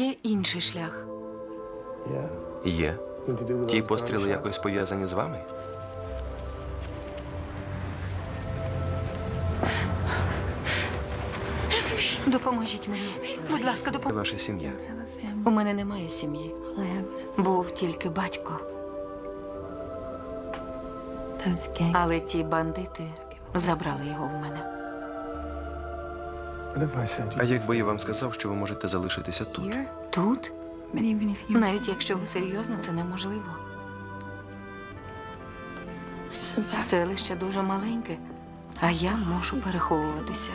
є інший шлях. Є. Ті постріли якось пов'язані з вами? Допоможіть мені. Будь ласка, допоможіть. Ваша сім'я. У мене немає сім'ї. Був тільки батько. Але ті бандити забрали його в мене. А якби я вам сказав, що ви можете залишитися тут? Тут? Навіть якщо ви серйозно, це неможливо. Селище дуже маленьке, а я мушу переховуватися.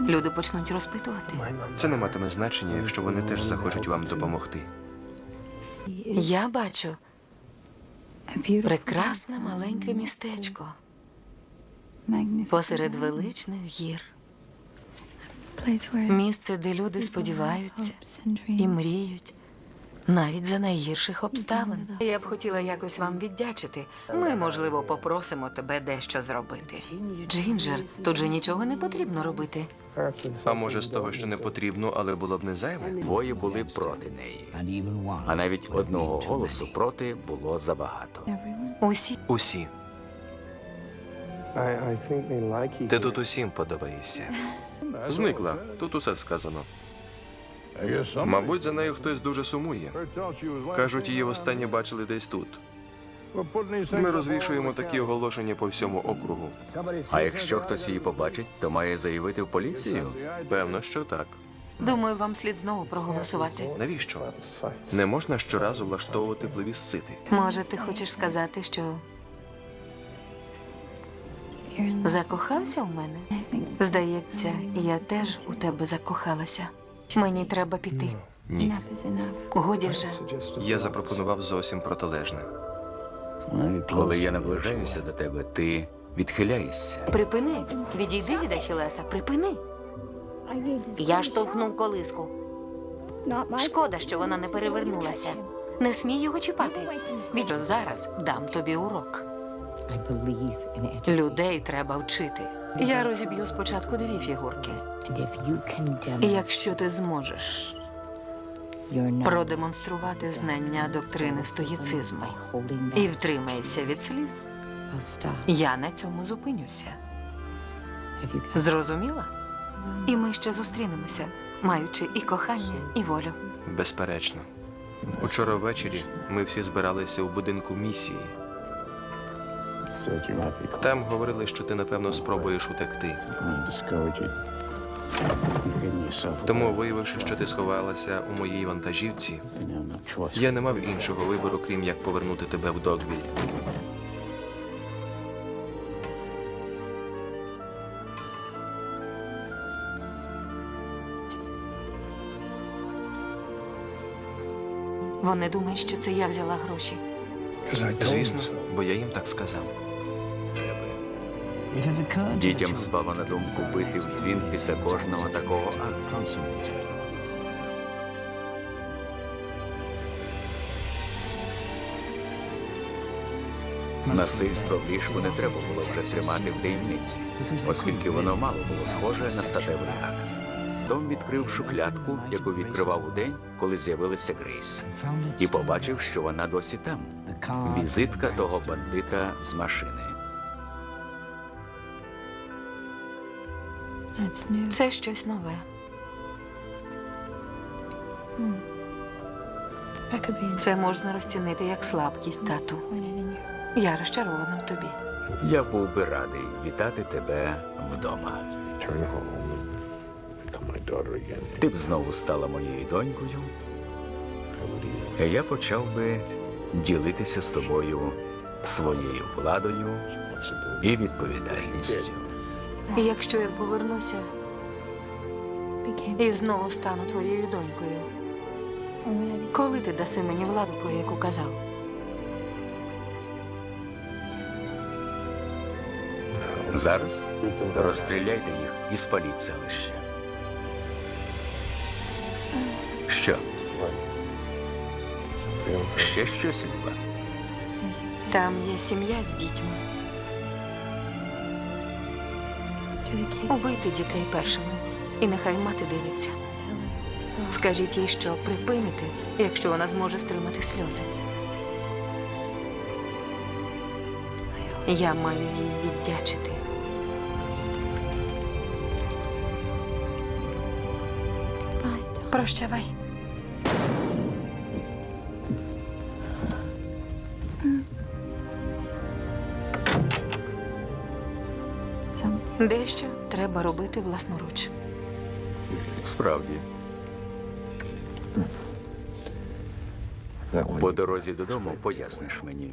Люди почнуть розпитувати. Це не матиме значення, якщо вони теж захочуть вам допомогти. Я бачу прекрасне маленьке містечко посеред величних гір. Місце, де люди сподіваються і мріють. Навіть за найгірших обставин. Я б хотіла якось вам віддячити. Ми, можливо, попросимо тебе дещо зробити. Джинджер, тут же нічого не потрібно робити. А може, з того, що не потрібно, але було б не зайве? Двоє були проти неї, а навіть одного голосу проти було забагато. Усі Усі. Ти тут усім подобаєшся. Зникла. Тут усе сказано. Мабуть, за нею хтось дуже сумує. Кажуть, її востаннє бачили десь тут. Ми розвішуємо такі оголошення по всьому округу. А якщо хтось її побачить, то має заявити в поліцію. Певно, що так. думаю, вам слід знову проголосувати. Навіщо? Не можна щоразу влаштовувати плебісцити. Може, ти хочеш сказати, що закохався в мене? Здається, я теж у тебе закохалася. Мені треба піти. Ні. Годі вже. Я запропонував зовсім протилежне. Коли я наближаюся до тебе, ти відхиляєшся. Припини, відійди від Ахілеса, припини. Я штовхнув колиску. Шкода, що вона не перевернулася. Не смій його чіпати. Від зараз дам тобі урок. Людей треба вчити. Я розіб'ю спочатку дві фігурки. І якщо ти зможеш продемонструвати знання доктрини стоїцизму і втримаєшся від сліз, я на цьому зупинюся. Зрозуміла? І ми ще зустрінемося, маючи і кохання, і волю. Безперечно. Учора ввечері ми всі збиралися у будинку місії. Там говорили, що ти напевно спробуєш утекти. Тому, виявивши, що ти сховалася у моїй вантажівці, я не мав іншого вибору, крім як повернути тебе в Догвіль. Вони думають, що це я взяла гроші. Звісно, бо я їм так сказав. Дітям спало на думку бити в дзвін після кожного такого акту. Насильство в ліжку не треба було вже тримати в таємниці, оскільки воно мало було схоже на статевий акт. Том відкрив шухлядку, яку відкривав у день, коли з'явилася Грейс, і побачив, що вона досі там. Візитка того бандита з машини. Це щось нове. Це можна розцінити як слабкість, тату. Я розчарована в тобі. Я був би радий вітати тебе вдома. Ти б знову стала моєю донькою, я почав би ділитися з тобою своєю владою і відповідальністю. І якщо я повернуся і знову стану твоєю донькою, коли ти даси мені владу, про яку казав? Зараз розстріляйте їх і спаліть селище. Що? Ще щось, Люба? Там є сім'я з дітьми. Убийте дітей першими, і нехай мати дивиться. Скажіть їй, що припинити, якщо вона зможе стримати сльози. Я маю їй віддячити. Прощавай. Дещо треба робити власноруч. Справді, по дорозі додому поясниш мені.